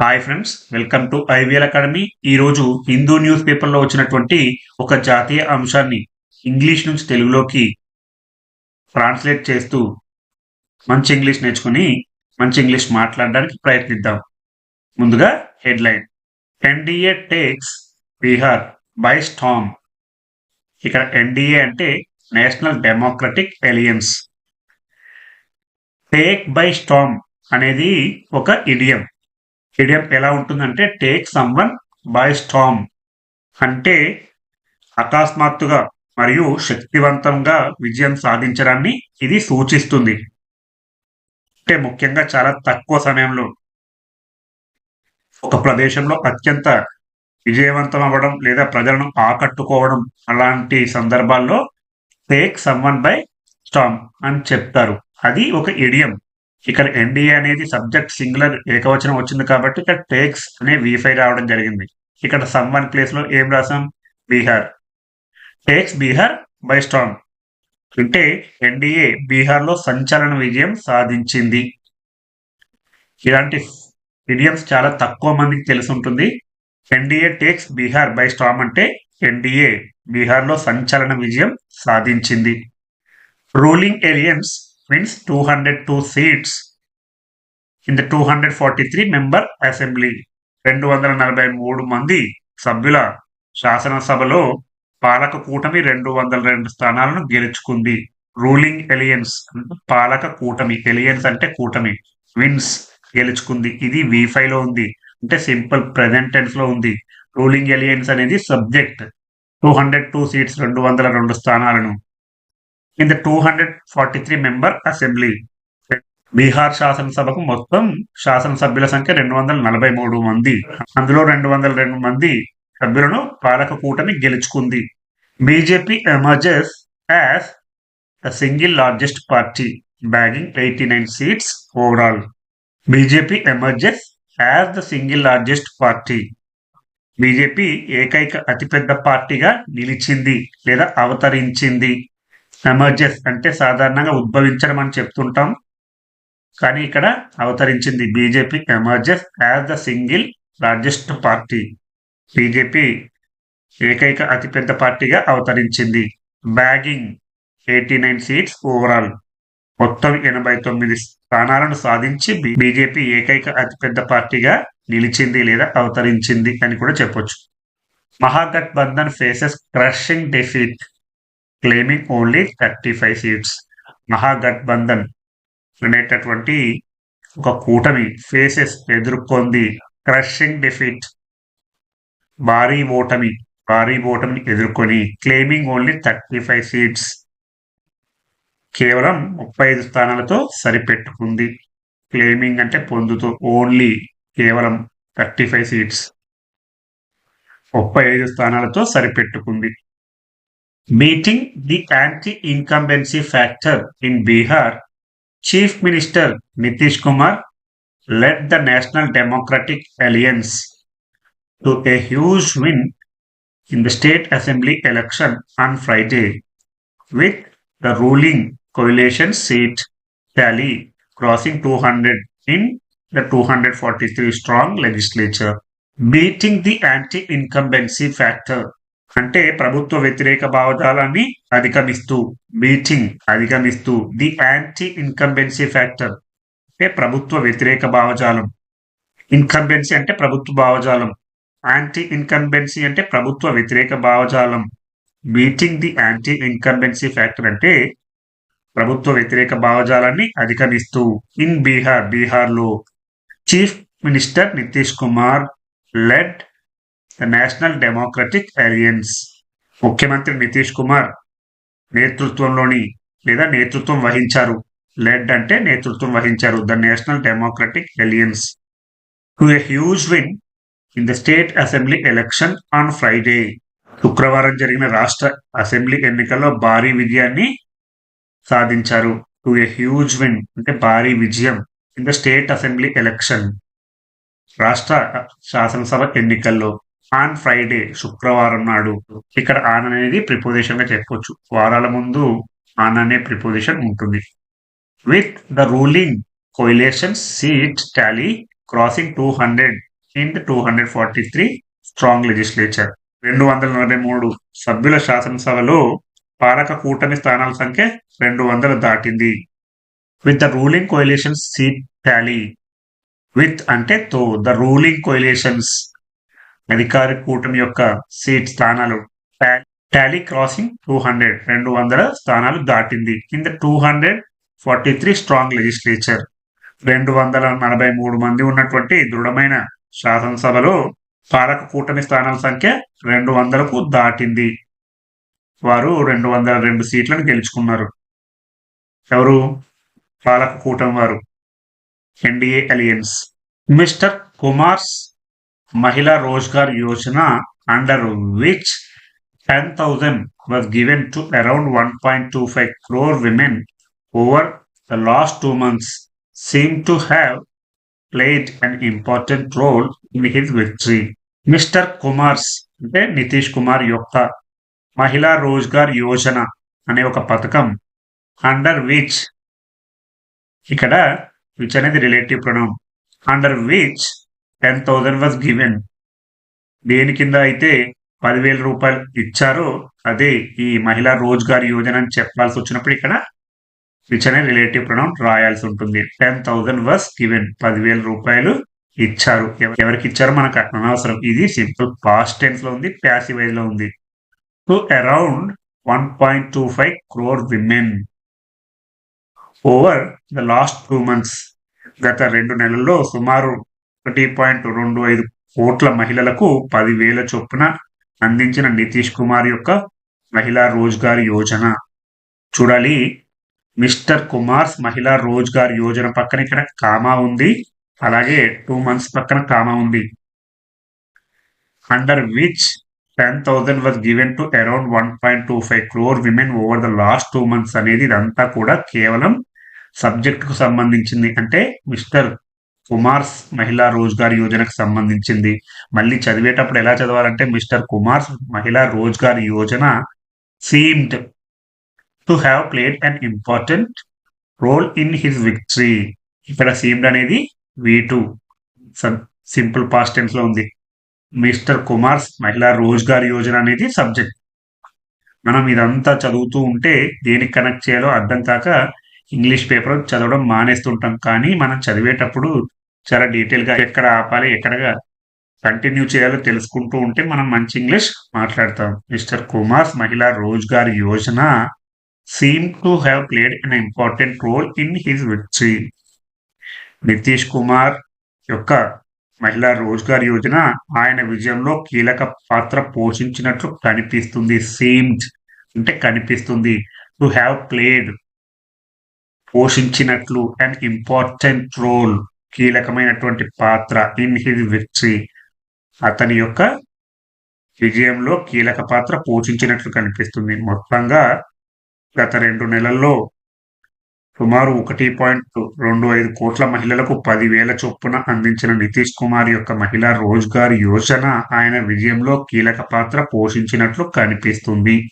Hi friends welcome to IVL Academy ఈ రోజు Hindu news పేపర్లో వచ్చినటువంటి ఒక జాతీయ అంశాన్ని ఇంగ్లీష్ నుంచి తెలుగులోకి ట్రాన్స్లేట్ చేస్తూ మంచి ఇంగ్లీష్ నేర్చుకుని మంచి ఇంగ్లీష్ మాట్లాడడానికి ప్రయత్నిద్దాం. ముందుగా headline. NDA takes Bihar by storm ఇక్కడ ఎన్డీఏ అంటే National Democratic Alliance take by storm అనేది ఒక ఇడియం ఇడియం ఎలా ఉంటుందంటే take someone by storm అంటే అకస్మాత్తుగా మరియు శక్తివంతంగా విజయం సాధించడాన్ని ఇది సూచిస్తుంది. అంటే ముఖ్యంగా చాలా తక్కువ సమయంలో. ఒక ప్రదేశంలో అత్యంత విజయవంతం అవ్వడం లేదా ప్రజలను ఆకట్టుకోవడం అలాంటి సందర్భాల్లో టేక్ సమ్వన్ బై స్టామ్ అని చెప్తారు. అది ఒక ఇడియం ఇక్కడ ఎన్డీఏ అనేది సబ్జెక్ట్ సింగులర్ ఏకవచనం వచ్చింది కాబట్టి ఇక్కడ టేక్స్ అనే వీఫై రావడం జరిగింది. ఇక్కడ సమ్వన్ ప్లేస్లో ఏం రాసాం? Bihar takes Bihar by storm అంటే ఎన్డీఏ బీహార్లో సంచలన విజయం సాధించింది. ఇలాంటి ఇడియమ్స్ చాలా తక్కువ మందికి తెలిసి ఉంటుంది. NDA takes Bihar by storm అంటే ఎన్డీఏ బీహార్లో సంచలన విజయం సాధించింది. Ruling alliance wins two hundred two seats in the two hundred forty three member assembly రెండు వందల నలభై మూడు మంది సభ్యుల శాసనసభలో పాలక కూటమి రెండు వందల రెండు స్థానాలను గెలుచుకుంది. రూలింగ్ ఎలియన్స్ పాలక కూటమి. ఎలియన్స్ అంటే కూటమి. విన్స్ గెలుచుకుంది. ఇది వీఫై లో ఉంది. అంటే సింపుల్ ప్రెసెంట్ టెన్స్లో ఉంది. రూలింగ్ ఎలియన్స్ అనేది subject two hundred two seats రెండు వందల రెండు స్థానాలను. In the two hundred forty three member assembly Bihar శాసనసభకు మొత్తం శాసనసభ్యుల సంఖ్య రెండు వందల నలభై మూడు మంది. అందులో రెండు వందల రెండు మంది సభ్యులను పాలక కూటమి గెలుచుకుంది. BJP emerges as the single largest party bagging eighty nine seats overall BJP emerges as the single largest party BJP ఏకైక అతిపెద్ద పార్టీగా నిలిచింది లేదా అవతరించింది. ఎమర్జెస్ అంటే సాధారణంగా ఉద్భవించడం అని చెప్తుంటాం. కానీ ఇక్కడ అవతరించింది BJP emerges as the single largest party. BJP ఏకైక అతిపెద్ద పార్టీగా అవతరించింది. Bagging eighty nine seats overall. మొత్తం ఎనభై తొమ్మిది స్థానాలను సాధించి బీజేపీ ఏకైక అతిపెద్ద పార్టీగా నిలిచింది లేదా అవతరించింది అని కూడా చెప్పొచ్చు. Mahagathbandhan faces crushing defeat. Claiming only thirty five seats Mahagathbandhan అనేటటువంటి ఒక కూటమి ఫేసెస్ ఎదుర్కొంది. క్రషింగ్ డిఫిట్ భారీ ఓటమి. భారీ ఓటమిని ఎదుర్కొని claiming only thirty five seats కేవలం ముప్పై ఐదు స్థానాలతో సరిపెట్టుకుంది. క్లెయిమింగ్ అంటే పొందుతూ ఓన్లీ కేవలం థర్టీ ఫైవ్ సీట్స్ ముప్పై ఐదు స్థానాలతో సరిపెట్టుకుంది. Meeting the anti-incumbency factor in Bihar, Chief Minister Nitish Kumar led the National Democratic Alliance to a huge win in the State Assembly election on Friday, with the ruling coalition seat tally crossing 200 in the 243 strong legislature. Meeting the anti incumbency factor అంటే ప్రభుత్వ వ్యతిరేక భావజాలాన్ని అధిగమిస్తూ beaching అధిగమిస్తూ the anti incumbency factor అంటే ప్రభుత్వ వ్యతిరేక భావజాలం. ఇన్కంబెన్సీ అంటే ప్రభుత్వ భావజాలం. యాంటీ ఇన్కంబెన్సీ అంటే ప్రభుత్వ వ్యతిరేక భావజాలం. Beating the anti incumbency factor అంటే ప్రభుత్వ వ్యతిరేక భావజాలాన్ని అధిగమిస్తూ ఇన్ బీహార్ బీహార్లో chief minister Nitish Kumar led National Democratic Alliance ముఖ్యమంత్రి నితీష్ కుమార్ నేతృత్వంలోని లేదా నేతృత్వం వహించారు. లెడ్ అంటే నేతృత్వం వహించారు. The National Democratic Alliance to a huge win in the state assembly election on Friday శుక్రవారం జరిగిన రాష్ట్ర అసెంబ్లీ ఎన్నికల్లో భారీ విజయాన్ని సాధించారు. టు ఎ హ్యూజ్ విన్ అంటే భారీ విజయం in the state assembly election రాష్ట్ర శాసనసభ ఎన్నికల్లో ఆన్ ఫ్రైడే శుక్రవారం నాడు ఇక్కడ ఆన్ అనేది ప్రిపోజిషన్గా చెప్పొచ్చు. వారాల ముందు ఆన్ అనే ప్రిపోజిషన్ ఉంటుంది. With the ruling coalition seat tally crossing two hundred in two hundred forty three strong legislature రెండు వందల నలభై మూడు సభ్యుల శాసనసభలో పాలక కూటమి స్థానాల సంఖ్య రెండు వందలు దాటింది. With the ruling coalition seat tally with అంటే తో ద రూలింగ్ కోయిలేషన్స్ అధికార కూటమి యొక్క సీట్ స్థానాలు టాలీ క్రాసింగ్ టూ హండ్రెడ్ రెండు వందల స్థానాలు దాటింది. In the two hundred forty three strong legislature. రెండు వందల నలభై మూడు మంది ఉన్నటువంటి దృఢమైన శాసనసభలో పాలక కూటమి స్థానాల సంఖ్య రెండు వందలకు దాటింది. వారు రెండు వందల రెండు సీట్లను గెలుచుకున్నారు. ఎవరు? పాలక కూటమి వారు. NDA alliance. Mr Kumar's Mahila Rozgar Yojana under which ten thousand was given to around one point two five crore women over the last two months seem to have played an important role in his victory Mr Kumar's అంటే నితీష్ కుమార్ యొక్క మహిళా రోజ్గార్ యోజన అనే ఒక పథకం under which ఇక్కడ which అనేది relative pronoun under which ten thousand was given దేని కింద అయితే పదివేల రూపాయలు ఇచ్చారో అదే ఈ మహిళా రోజ్గార్ యోజన అని చెప్పాల్సి వచ్చినప్పుడు ఇక్కడ విచ్ అనే రిలేటివ్ ప్రొనౌన్ రాయాల్సి ఉంటుంది. టెన్ థౌజండ్ వాజ్ గివెన్ పదివేల రూపాయలు ఇచ్చారు. ఎవరికి ఇచ్చారో మనకు అనవసరం. ఇది సింపుల్ పాస్ట్ టెన్స్లో ఉంది ప్యాసివైజ్లో ఉంది. So around one point two five crore women over the last two months గత రెండు నెలల్లో సుమారు ఒకటి పాయింట్ రెండు ఐదు కోట్ల మహిళలకు పదివేల చొప్పున అందించిన నితీష్ కుమార్ యొక్క మహిళా రోజ్గార్ యోజన. చూడాలి. మిస్టర్ కుమార్స్ మహిళా రోజ్గార్ యోజన పక్కన ఇక్కడ కామా ఉంది. అలాగే టూ మంత్స్ పక్కన కామా ఉంది. Under which ten thousand was given to around one point two five crore women over the last two months అనేది ఇదంతా కూడా కేవలం సబ్జెక్టుకు సంబంధించింది. అంటే మిస్టర్ కుమార్స్ మహిళా రోజ్గార్ యోజనకు సంబంధించింది. మళ్ళీ చదివేటప్పుడు ఎలా చదవాలంటే mister Kumar's Mahila Rozgar Yojana seemed to have played an important role in his victory ఇక్కడ సీమ్డ్ అనేది వి టూ. సింపుల్ పాస్ట్ టెన్స్లో ఉంది. మిస్టర్ కుమార్స్ మహిళా రోజ్గార్ యోజన అనేది సబ్జెక్ట్. మనం ఇదంతా చదువుతూ ఉంటే దేనికి కనెక్ట్ చేయాలో అర్థం కాక ఇంగ్లీష్ పేపర్ చదవడం మానేస్తుంటాం. కానీ మనం చదివేటప్పుడు చాలా డీటెయిల్గా ఎక్కడ ఆపాలి ఎక్కడగా కంటిన్యూ చేయాలో తెలుసుకుంటూ ఉంటే మనం మంచి ఇంగ్లీష్ మాట్లాడతాం. Mr Kumar's Mahila Rozgar Yojana seem to have played an important role in his victory Nitish Kumar యొక్క మహిళా రోజ్గార్ యోజన ఆయన విజయంలో కీలక పాత్ర పోషించినట్లు కనిపిస్తుంది. సీమ్డ్ అంటే కనిపిస్తుంది. టు హ్యావ్ ప్లేడ్ పోషించినట్లు అండ్ ఇంపార్టెంట్ రోల్ కీలకమైనటువంటి పాత్ర ఇన్ హిజ్ విక్టరీ. అతని యొక్క విజయంలో కీలక పాత్ర పోషించినట్లు కనిపిస్తుంది. మొత్తంగా గత రెండు నెలల్లో సుమారు ఒకటి పాయింట్ రెండు ఐదు కోట్ల మహిళలకు పదివేల చొప్పున అందించిన నితీష్ కుమార్ యొక్క మహిళా రోజ్గార్ యోజన ఆయన విజయంలో కీలక పాత్ర పోషించినట్లు కనిపిస్తుంది.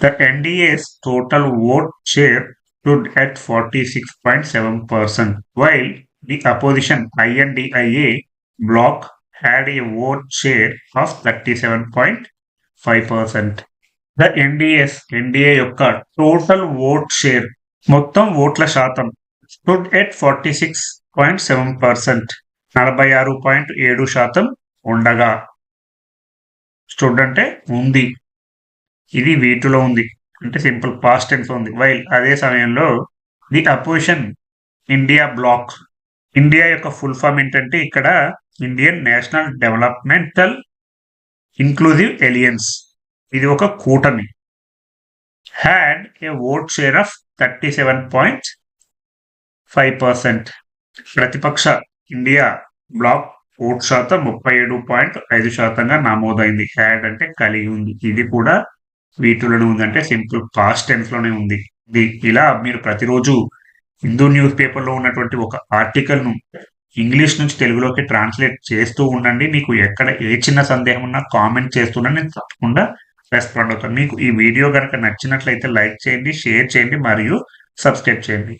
The NDA's total vote share stood at 46.7%, while the opposition INDIA bloc had a vote share of 37.5%. The NDS, NDA యొక్క టోటల్ ఓట్ షేర్ మొత్తం ఓట్ల శాతం stood at forty six point seven percent నలభై ఆరు పాయింట్ ఏడు శాతం ఉండగా stood అంటే ఉంది. ఇది వీటిలో ఉంది. అంటే సింపుల్ పాస్ట్ టెన్స్ ఉంది. వైల్ అదే సమయంలో the opposition India bloc India యొక్క ఫుల్ ఫామ్ ఏంటంటే ఇక్కడ Indian National Developmental Inclusive Alliance. ఇది ఒక కూటమి. Had a vote share of thirty seven point five percent. ప్రతిపక్ష ఇండియా బ్లాక్ ఓట్ శాతం ముప్పై ఏడు పాయింట్ ఐదు శాతంగా నమోదైంది. హ్యాడ్ అంటే కలిగి ఉంది. ఇది కూడా వీటిలోనే ఉందంటే సింపుల్ పాస్ట్ టెన్స్లోనే ఉంది. ఇది ఇలా మీరు ప్రతిరోజు హిందూ న్యూస్ పేపర్లో ఉన్నటువంటి ఒక ఆర్టికల్ను ఇంగ్లీష్ నుంచి తెలుగులోకి ట్రాన్స్లేట్ చేస్తూ ఉండండి. మీకు ఎక్కడ ఏ చిన్న సందేహం ఉన్నా కామెంట్ చేస్తుండండి నేను తప్పకుండా రెస్పాండ్ అవుతాను. మీకు ఈ వీడియో కనుక నచ్చినట్లయితే లైక్ చేయండి షేర్ చేయండి మరియు సబ్స్క్రైబ్ చేయండి.